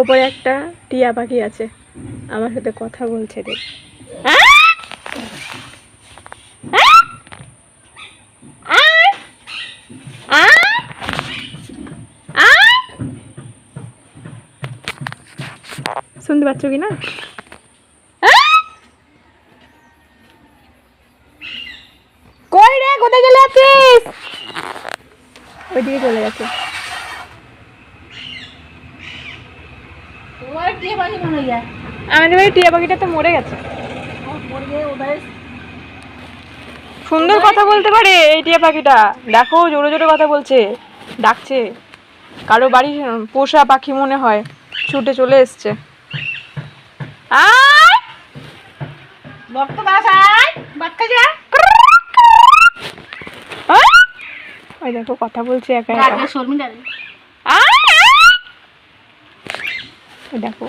ওপরে একটা টিয়া পাখি আছে। আমার সাথে কথা বলছে দেখ শুনতে পাচ্ছ কি না? রে, কোথায় গেলে আছিস ওইদিকে চলে গেছে তোমার টিয়া পাখি মনে হয় আমাদের বাড়ি টিয়া পাখিটা তো মরে গেছে। সুন্দর কথা বলতে পারে এই টিয়া পাখিটা। দেখো জোরে জোরে কথা বলছে ডাকছে। কারও বাড়ি পোষা পাখি মনে হয় ছুটে চলে এসছে। দেখো কথা বলছে একা দেখো।